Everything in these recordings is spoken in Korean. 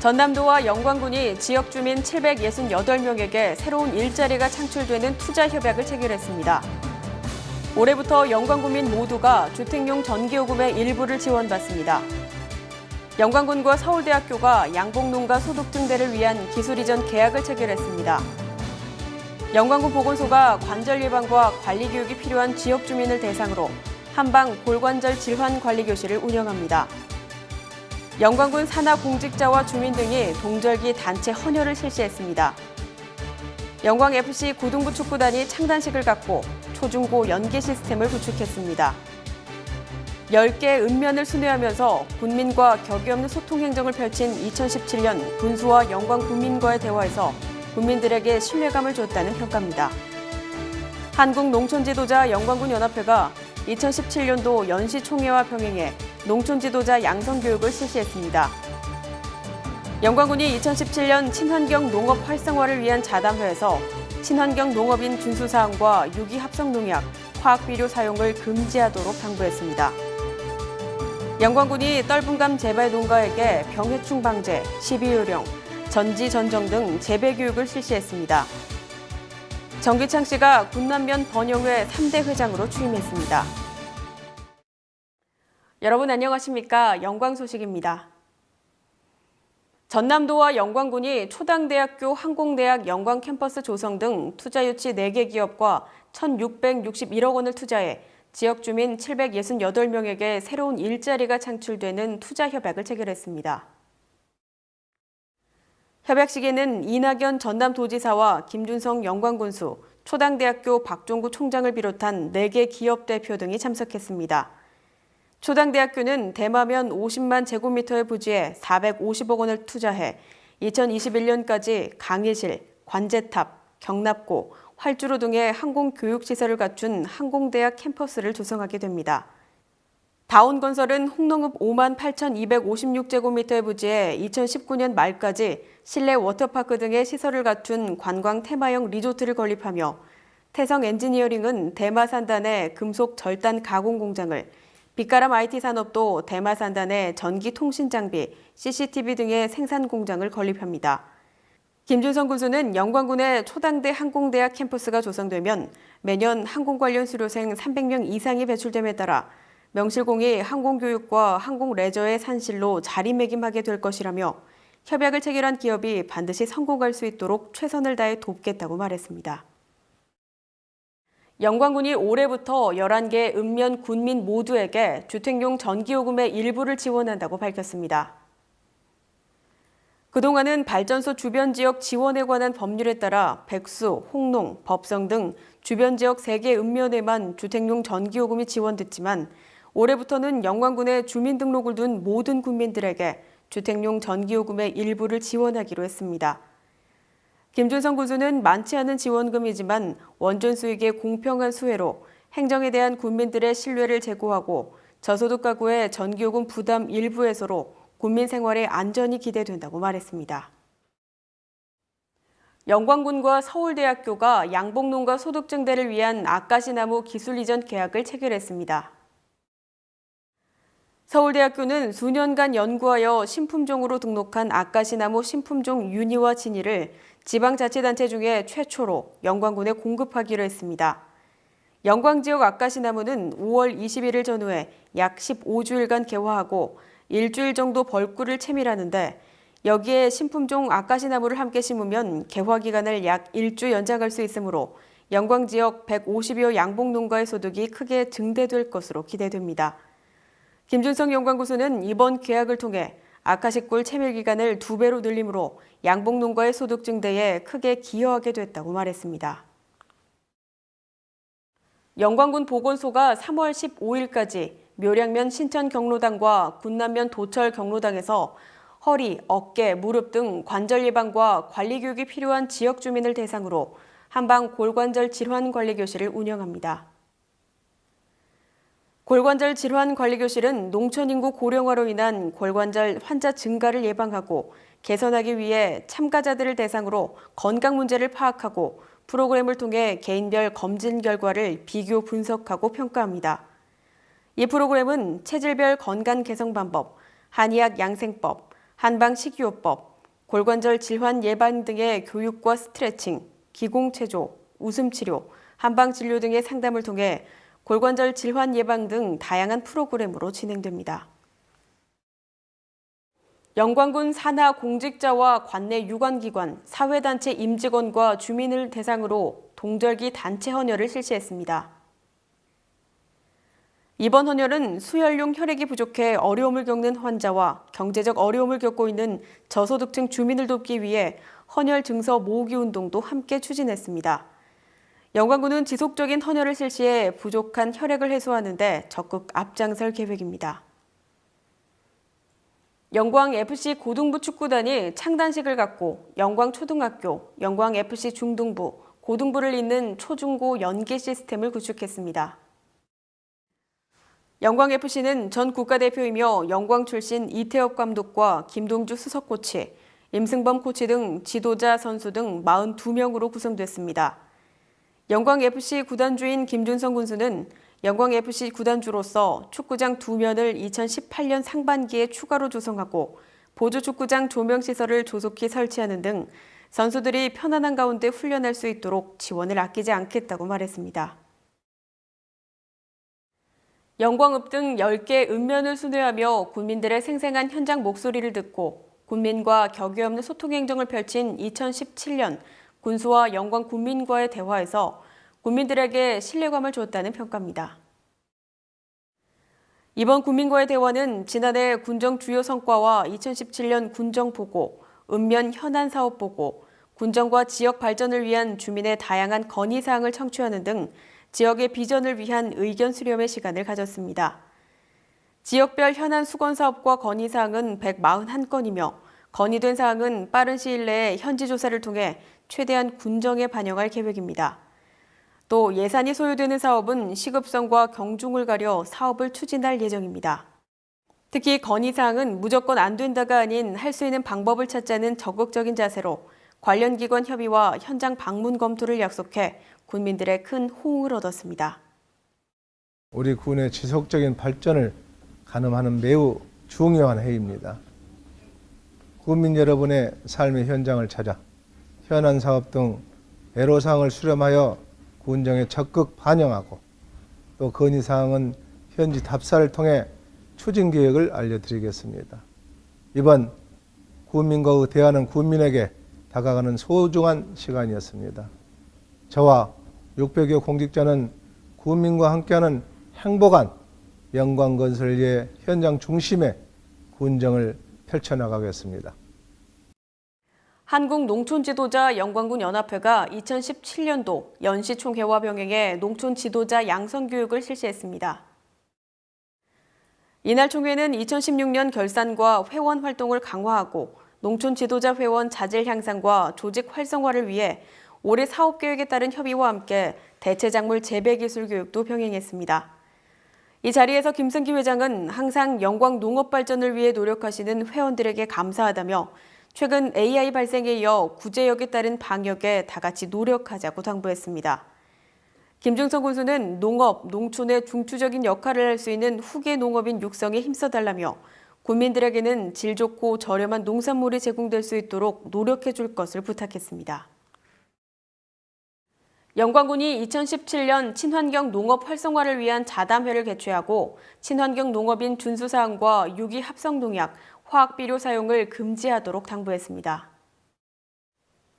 전남도와 영광군이 지역 주민 768명에게 새로운 일자리가 창출되는 투자 협약을 체결했습니다. 올해부터 영광군민 모두가 주택용 전기요금의 일부를 지원받습니다. 영광군과 서울대학교가 양봉농가 소득 증대를 위한 기술 이전 계약을 체결했습니다. 영광군 보건소가 관절 예방과 관리 교육이 필요한 지역 주민을 대상으로 한방 골관절 질환 관리 교실을 운영합니다. 영광군 산하 공직자와 주민 등이 동절기 단체 헌혈을 실시했습니다. 영광FC 고등부 축구단이 창단식을 갖고 초중고 연계 시스템을 구축했습니다. 10개 읍면을 순회하면서 군민과 격이 없는 소통 행정을 펼친 2017년 군수와 영광 군민과의 대화에서 국민들에게 신뢰감을 줬다는 평가입니다. 한국농촌지도자 영광군 연합회가 2017년도 연시 총회와 병행해 농촌 지도자 양성 교육을 실시했습니다. 영광군이 2017년 친환경 농업 활성화를 위한 자담회에서 친환경 농업인 준수 사항과 유기 합성 농약, 화학 비료 사용을 금지하도록 당부했습니다. 영광군이 떫은감 재배 농가에게 병해충 방제, 시비요령, 전지 전정 등 재배 교육을 실시했습니다. 정기창 씨가 군남면 번영회 3대 회장으로 취임했습니다. 여러분 안녕하십니까? 영광 소식입니다. 전남도와 영광군이 초당대학교 항공대학 영광 캠퍼스 조성 등 투자 유치 4개 기업과 1,661억 원을 투자해 지역 주민 768명에게 새로운 일자리가 창출되는 투자 협약을 체결했습니다. 협약 시기는 이낙연 전남도지사와 김준성 영광군수, 초당대학교 박종구 총장을 비롯한 4개 기업 대표 등이 참석했습니다. 초당대학교는 대마면 50만 제곱미터의 부지에 450억 원을 투자해 2021년까지 강의실, 관제탑, 경납고, 활주로 등의 항공교육시설을 갖춘 항공대학 캠퍼스를 조성하게 됩니다. 다운건설은 홍농읍 5만 8,256제곱미터의 부지에 2019년 말까지 실내 워터파크 등의 시설을 갖춘 관광 테마형 리조트를 건립하며 태성 엔지니어링은 대마 산단의 금속 절단 가공 공장을 빛가람 IT 산업도 대마 산단의 전기 통신 장비, CCTV 등의 생산 공장을 건립합니다. 김준성 군수는 영광군의 초당대 항공대학 캠퍼스가 조성되면 매년 항공 관련 수료생 300명 이상이 배출됨에 따라 명실공히 항공교육과 항공레저의 산실로 자리매김하게 될 것이라며 협약을 체결한 기업이 반드시 성공할 수 있도록 최선을 다해 돕겠다고 말했습니다. 영광군이 올해부터 11개 읍면 군민 모두에게 주택용 전기요금의 일부를 지원한다고 밝혔습니다. 그동안은 발전소 주변 지역 지원에 관한 법률에 따라 백수, 홍농, 법성 등 주변 지역 3개 읍면에만 주택용 전기요금이 지원됐지만 올해부터는 영광군에 주민등록을 둔 모든 국민들에게 주택용 전기요금의 일부를 지원하기로 했습니다. 김준성 군수는 많지 않은 지원금이지만 원전 수익의 공평한 수혜로 행정에 대한 국민들의 신뢰를 제고하고 저소득 가구의 전기요금 부담 일부 해소로 국민 생활의 안전이 기대된다고 말했습니다. 영광군과 서울대학교가 양봉농가 소득 증대를 위한 아까시나무 기술 이전 계약을 체결했습니다. 서울대학교는 수년간 연구하여 신품종으로 등록한 아까시나무 신품종 윤희와 진이를 지방자치단체 중에 최초로 영광군에 공급하기로 했습니다. 영광 지역 아까시나무는 5월 21일 전후에 약 15주일간 개화하고 일주일 정도 벌꿀을 채밀하는데 여기에 신품종 아까시나무를 함께 심으면 개화 기간을 약 일주 연장할 수 있으므로 영광 지역 150여 양봉 농가의 소득이 크게 증대될 것으로 기대됩니다. 김준성 영광구수는 이번 계약을 통해 아카시꿀 채밀 기간을 두 배로 늘림으로 양봉 농가의 소득 증대에 크게 기여하게 됐다고 말했습니다. 영광군 보건소가 3월 15일까지 묘량면 신천 경로당과 군남면 도철 경로당에서 허리, 어깨, 무릎 등 관절 예방과 관리 교육이 필요한 지역 주민을 대상으로 한방 골관절 질환 관리 교실을 운영합니다. 골관절 질환 관리 교실은 농촌 인구 고령화로 인한 골관절 환자 증가를 예방하고 개선하기 위해 참가자들을 대상으로 건강 문제를 파악하고 프로그램을 통해 개인별 검진 결과를 비교 분석하고 평가합니다. 이 프로그램은 체질별 건강 개선 방법, 한의학 양생법, 한방 식이요법, 골관절 질환 예방 등의 교육과 스트레칭, 기공 체조, 웃음 치료, 한방 진료 등의 상담을 통해 골관절 질환 예방 등 다양한 프로그램으로 진행됩니다. 영광군 산하 공직자와 관내 유관기관, 사회단체 임직원과 주민을 대상으로 동절기 단체 헌혈을 실시했습니다. 이번 헌혈은 수혈용 혈액이 부족해 어려움을 겪는 환자와 경제적 어려움을 겪고 있는 저소득층 주민을 돕기 위해 헌혈 증서 모으기 운동도 함께 추진했습니다. 영광군은 지속적인 헌혈을 실시해 부족한 혈액을 해소하는데 적극 앞장설 계획입니다. 영광FC 고등부 축구단이 창단식을 갖고 영광초등학교, 영광FC 중등부, 고등부를 잇는 초중고 연계 시스템을 구축했습니다. 영광FC는 전 국가대표이며 영광 출신 이태엽 감독과 김동주 수석 코치, 임승범 코치 등 지도자 선수 등 42명으로 구성됐습니다. 영광FC 구단주인 김준성 군수는 영광FC 구단주로서 축구장 두 면을 2018년 상반기에 추가로 조성하고 보조축구장 조명시설을 조속히 설치하는 등 선수들이 편안한 가운데 훈련할 수 있도록 지원을 아끼지 않겠다고 말했습니다. 영광읍 등 10개 읍면을 순회하며 군민들의 생생한 현장 목소리를 듣고 군민과 격이 없는 소통 행정을 펼친 2017년 군수와 영광 군민과의 대화에서 국민들에게 신뢰감을 줬다는 평가입니다. 이번 국민과의 대화는 지난해 군정 주요 성과와 2017년 군정 보고, 읍면 현안 사업 보고, 군정과 지역 발전을 위한 주민의 다양한 건의 사항을 청취하는 등 지역의 비전을 위한 의견 수렴의 시간을 가졌습니다. 지역별 현안 수건 사업과 건의 사항은 141건이며 건의된 사항은 빠른 시일 내에 현지 조사를 통해 최대한 군정에 반영할 계획입니다. 또 예산이 소요되는 사업은 시급성과 경중을 가려 사업을 추진할 예정입니다. 특히 건의사항은 무조건 안 된다가 아닌 할 수 있는 방법을 찾자는 적극적인 자세로 관련 기관 협의와 현장 방문 검토를 약속해 군민들의 큰 호응을 얻었습니다. 우리 군의 지속적인 발전을 가늠하는 매우 중요한 회의입니다. 국민 여러분의 삶의 현장을 찾아 현안 사업 등 애로사항을 수렴하여 군정에 적극 반영하고 또 건의사항은 현지 답사를 통해 추진 계획을 알려드리겠습니다. 이번 군민과 대하는 군민에게 다가가는 소중한 시간이었습니다. 저와 600여 공직자는 국민과 함께하는 행복한 영광 건설의 현장 중심에 군정을 펼쳐나가겠습니다. 한국농촌지도자 영광군 연합회가 2017년도 연시총회와 병행해 농촌 지도자 양성교육을 실시했습니다. 이날 총회는 2016년 결산과 회원 활동을 강화하고 농촌 지도자 회원 자질 향상과 조직 활성화를 위해 올해 사업 계획에 따른 협의와 함께 대체 작물 재배 기술 교육도 병행했습니다. 이 자리에서 김승기 회장은 항상 영광 농업 발전을 위해 노력하시는 회원들에게 감사하다며 최근 AI 발생에 이어 구제역에 따른 방역에 다 같이 노력하자고 당부했습니다. 김중성 군수는 농업, 농촌의 중추적인 역할을 할 수 있는 후계 농업인 육성에 힘써달라며 국민들에게는 질 좋고 저렴한 농산물이 제공될 수 있도록 노력해 줄 것을 부탁했습니다. 영광군이 2017년 친환경 농업 활성화를 위한 자담회를 개최하고 친환경 농업인 준수사항과 유기 합성 농약, 화학비료 사용을 금지하도록 당부했습니다.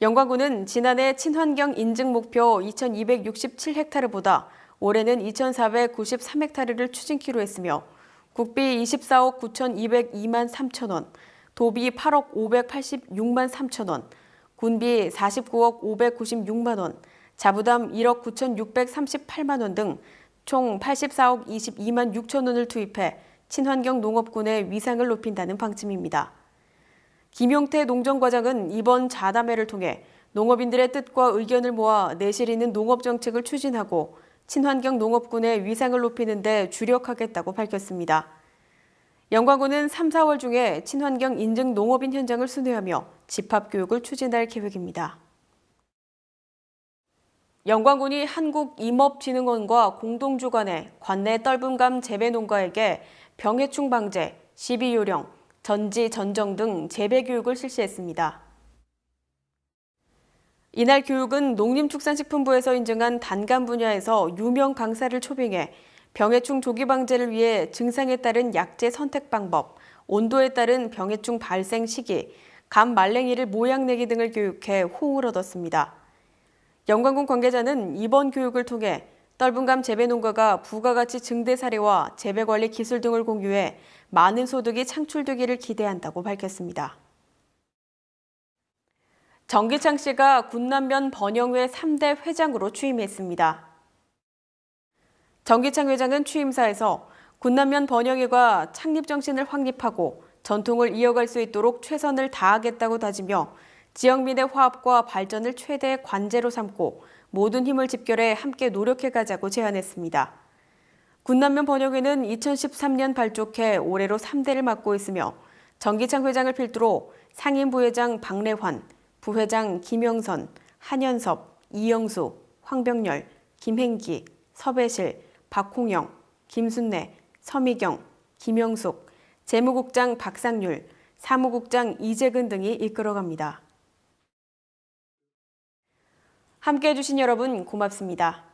영광군은 지난해 친환경 인증 목표 2267헥타르보다 올해는 2493헥타르를 추진키로 했으며 국비 24억 9202만 3천 원, 도비 8억 586만 3천 원, 군비 49억 596만 원, 자부담 1억 9638만 원 등 총 84억 22만 6천 원을 투입해 친환경 농업군의 위상을 높인다는 방침입니다. 김용태 농정과장은 이번 자담회를 통해 농업인들의 뜻과 의견을 모아 내실 있는 농업 정책을 추진하고 친환경 농업군의 위상을 높이는 데 주력하겠다고 밝혔습니다. 영광군은 3, 4월 중에 친환경 인증 농업인 현장을 순회하며 집합 교육을 추진할 계획입니다. 영광군이 한국임업진흥원과 공동 주관해 관내 떫은감 재배 농가에게 병해충 방제, 시비요령, 전지, 전정 등 재배 교육을 실시했습니다. 이날 교육은 농림축산식품부에서 인증한 단감 분야에서 유명 강사를 초빙해 병해충 조기 방제를 위해 증상에 따른 약제 선택 방법, 온도에 따른 병해충 발생 시기, 감 말랭이를 모양 내기 등을 교육해 호응을 얻었습니다. 영광군 관계자는 이번 교육을 통해 떫은감 재배 농가가 부가가치 증대 사례와 재배 관리 기술 등을 공유해 많은 소득이 창출되기를 기대한다고 밝혔습니다. 정기창 씨가 군남면 번영회 3대 회장으로 취임했습니다. 정기창 회장은 취임사에서 군남면 번영회가 창립 정신을 확립하고 전통을 이어갈 수 있도록 최선을 다하겠다고 다지며 지역민의 화합과 발전을 최대 관제로 삼고 모든 힘을 집결해 함께 노력해 가자고 제안했습니다. 군남면 번영회는 2013년 발족해 올해로 3대를 맡고 있으며 정기창 회장을 필두로 상임 부회장 박래환, 부회장 김영선, 한현섭, 이영수, 황병열, 김행기, 서배실, 박홍영, 김순례, 서미경, 김영숙, 재무국장 박상률, 사무국장 이재근 등이 이끌어갑니다. 함께 해 주신 여러분 고맙습니다.